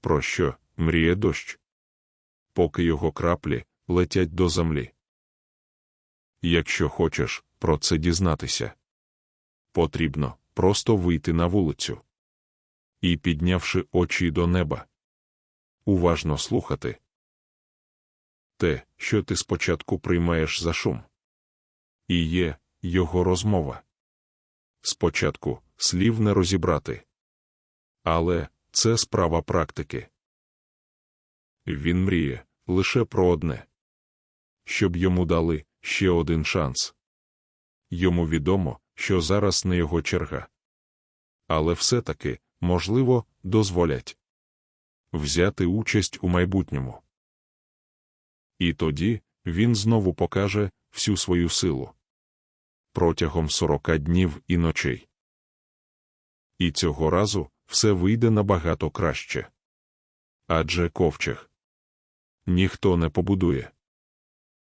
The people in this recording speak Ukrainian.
про що мріє дощ, поки його краплі летять до землі. Якщо хочеш про це дізнатися, потрібно просто вийти на вулицю і, піднявши очі до неба, уважно слухати те, що ти спочатку приймаєш за шум, і є його розмова. Спочатку слів не розібрати, але це справа практики. Він мріє лише про одне щоб йому дали ще один шанс. Йому відомо, що зараз не його черга. Але все-таки, можливо, дозволять взяти участь у майбутньому. І тоді він знову покаже всю свою силу протягом сорока днів і ночей. І цього разу все вийде набагато краще. Адже ковчег ніхто не побудує.